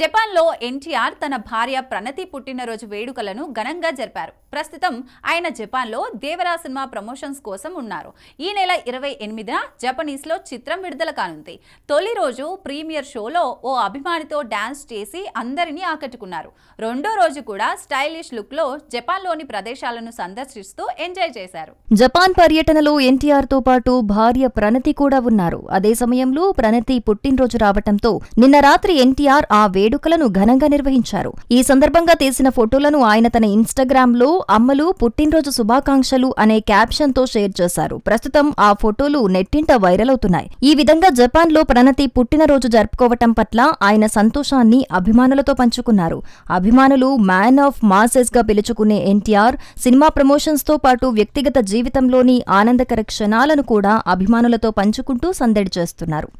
జపాన్లో ఎన్టీఆర్ తన భార్య ప్రణతి పుట్టినరోజు వేడుకలను ఘనంగా జరిపారు. ప్రస్తుతం ఆయన జపాన్లో దేవరా సినిమా ప్రమోషన్స్ కోసం ఉన్నారు. ఈ నెల ఇరవై ఎనిమిదిన జపనీస్లో చిత్రం విడుదల కానుంది. తొలి రోజు ప్రీమియర్ షోలో ఓ అభిమానితో డాన్స్ చేసి అందరినీ ఆకట్టుకున్నారు. రెండో రోజు కూడా స్టైలిష్ లుక్లో జపాన్లోని ప్రదేశాలను సందర్శిస్తూ ఎంజాయ్ చేశారు. జపాన్ పర్యటనలో ఎన్టీఆర్తో పాటు భార్య ప్రణతి కూడా ఉన్నారు. అదే సమయంలో ప్రణతి పుట్టినరోజు రావటంతో నిన్న రాత్రి ఎన్టీఆర్ ఆ వేడుకలను ఘనంగా నిర్వహించారు. ఈ సందర్భంగా తీసిన ఫోటోలను ఆయన తన ఇన్స్టాగ్రామ్లో అమ్మలు పుట్టినరోజు శుభాకాంక్షలు అనే క్యాప్షన్తో షేర్ చేశారు. ప్రస్తుతం ఆ ఫోటోలు నెట్టింట వైరల్ అవుతున్నాయి. ఈ విధంగా జపాన్లో ప్రణతి పుట్టినరోజు జరుపుకోవటం పట్ల ఆయన సంతోషాన్ని అభిమానులతో పంచుకున్నారు. అభిమానులు మ్యాన్ ఆఫ్ మాసెస్గా పిలుచుకునే ఎన్టీఆర్ సినిమా ప్రమోషన్స్తో పాటు వ్యక్తిగత జీవితంలోని ఆనందకర క్షణాలను కూడా అభిమానులతో పంచుకుంటూ సందడి చేస్తున్నారు.